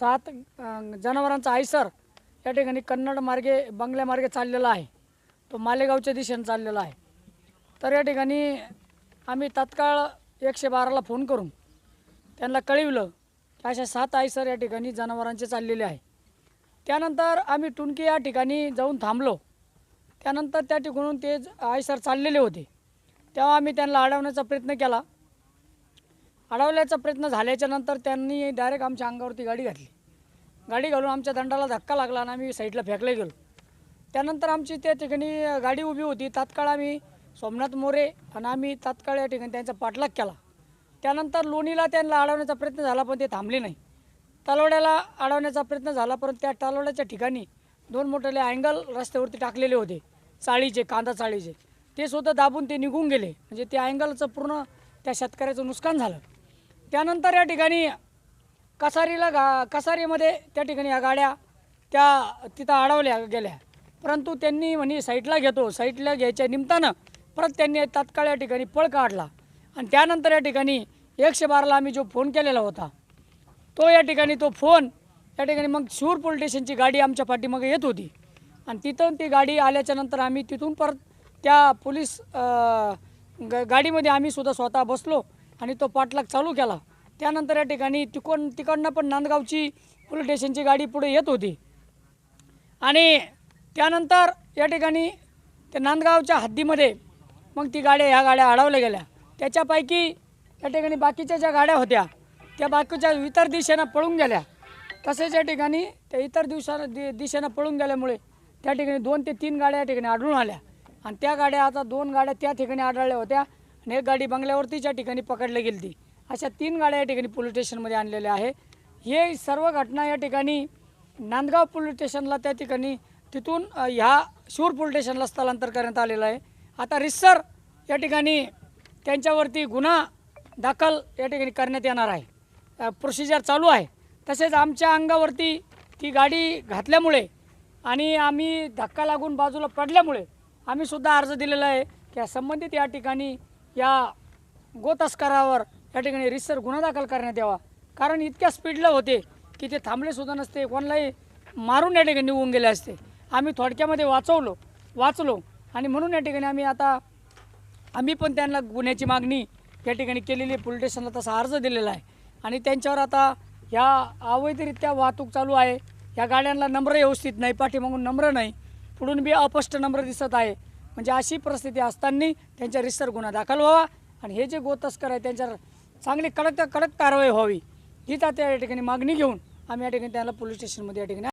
सात जनावरांचा आयसर या ठिकाणी कन्नड मार्गे बंगल्यामार्गे चाललेला आहे. तो मालेगावच्या दिशेने चाललेला आहे. तर या ठिकाणी आम्ही तात्काळ एकशे बाराला फोन करून त्यांना कळविलं की अशा सात आयसर या ठिकाणी जनावरांचे चाललेले आहे. त्यानंतर आम्ही टुणकी या ठिकाणी जाऊन थांबलो. त्यानंतर त्या ठिकाणून ते आयसर चाललेले होते. तेव्हा आम्ही त्यांना अडवण्याचा प्रयत्न केला. अडवल्याचा प्रयत्न झाल्याच्यानंतर त्यांनी डायरेक्ट आमच्या अंगावरती गाडी घातली. गाडी घालून आमच्या दंडाला धक्का लागला आणि आम्ही साईडला फेकले गेलो. त्यानंतर आमची त्या ठिकाणी गाडी उभी होती. तात्काळ आम्ही सोमनाथ मोरे आणि आम्ही तात्काळ या ठिकाणी त्यांचा पाठलाग केला. त्यानंतर लोणीला त्यांना अडवण्याचा प्रयत्न झाला पण ते थांबले नाही. तलवड्याला अडवण्याचा प्रयत्न झाला परंतु त्या तलवड्याच्या ठिकाणी दोन मोठे अँगल रस्त्यावरती टाकलेले होते. चाळीचे कांदा चाळीचे. ते सुद्धा दाबून ते निघून गेले. म्हणजे त्या अँगलचं पूर्ण त्या शेतकऱ्याचं नुकसान झालं. त्यानंतर या ठिकाणी कसारीला गा कसारीमध्ये त्या ठिकाणी या गाड्या त्या तिथं अडवल्या गेल्या. परंतु त्यांनी म्हणे साईटला घेतो. साईटला घ्यायच्या निमित्तानं परत त्यांनी तात्काळ या ठिकाणी पळ काढला. आणि त्यानंतर या ठिकाणी एकशे बाराला आम्ही जो फोन केलेला होता तो या ठिकाणी तो फोन या ठिकाणी मग शूर पोलीस स्टेशनची गाडी आमच्या पाठीमागे येत होती. आणि तिथून ती गाडी आल्याच्यानंतर आम्ही तिथून परत त्या पोलीस ग गाडीमध्ये आम्ही सुद्धा स्वतः बसलो. आणि तो पाठलाग चालू केला. त्यानंतर या ठिकाणी तिकोण तिकडनं पण नांदगावची पोलीस स्टेशनची गाडी पुढे येत होती. आणि त्यानंतर या ठिकाणी त्या नांदगावच्या हद्दीमध्ये मग ती गाड्या ह्या गाड्या अडवल्या गेल्या. त्याच्यापैकी या ठिकाणी बाकीच्या ज्या गाड्या होत्या त्या बाकीच्या इतर दिशेनं पळून गेल्या. तसेच या ठिकाणी त्या इतर दिवसा दि दिशेनं पळून गेल्यामुळे त्या ठिकाणी दोन ते तीन गाड्या या ठिकाणी आढळून आल्या. आणि त्या गाड्या आता दोन गाड्या त्या ठिकाणी आढळल्या होत्या. आणि एक गाडी बंगल्यावरती ज्या ठिकाणी पकडली गेली ती अशा तीन गाड्या या ठिकाणी पोलीस स्टेशनमध्ये आणलेल्या आहे. हे सर्व घटना या ठिकाणी नांदगाव पोलीस स्टेशनला त्या ठिकाणी तिथून ह्या शूर पोलीस स्टेशनला स्थलांतर करण्यात आलेलं आहे. आता रिसर या ठिकाणी त्यांच्यावरती गुन्हा दाखल या ठिकाणी करण्यात येणार आहे. प्रोसिजर चालू आहे. तसेच आमच्या अंगावरती ती गाडी घातल्यामुळे आणि आम्ही धक्का लागून बाजूला पडल्यामुळे आम्ही सुद्धा अर्ज दिलेला आहे की संबंधित या ठिकाणी या गोतस्करावर या ठिकाणी रिसर गुन्हा दाखल करण्यात यावा. कारण इतक्या स्पीडला होते की ते थांबले सुद्धा नसते कोणालाही मारून या ठिकाणी निघून गेले असते. आम्ही थोडक्यामध्ये वाचवलो वाचलो आणि म्हणून या ठिकाणी आम्ही आता आम्ही पण त्यांना गुन्ह्याची मागणी या ठिकाणी केलेली पोलीस स्टेशनला तसा अर्ज दिलेला आहे. आणि त्यांच्यावर आता ह्या अवैधरित्या वाहतूक चालू आहे. या गाड्यांना नंबर व्यवस्थित नाही पाठीमागून नंबर नाही. पुढून बी अपष्ट नंबर दिसत आहे. म्हणजे अशी परिस्थिती असताना त्यांच्या रिसर गुन्हा दाखल व्हावा आणि हे जे गोतस्कर आहे त्यांच्यावर चांगली कडक कडक कारवाई व्हावी. हीच आता या ठिकाणी मागणी घेऊन आम्ही या ठिकाणी त्यांना पोलीस स्टेशनमध्ये या ठिकाणी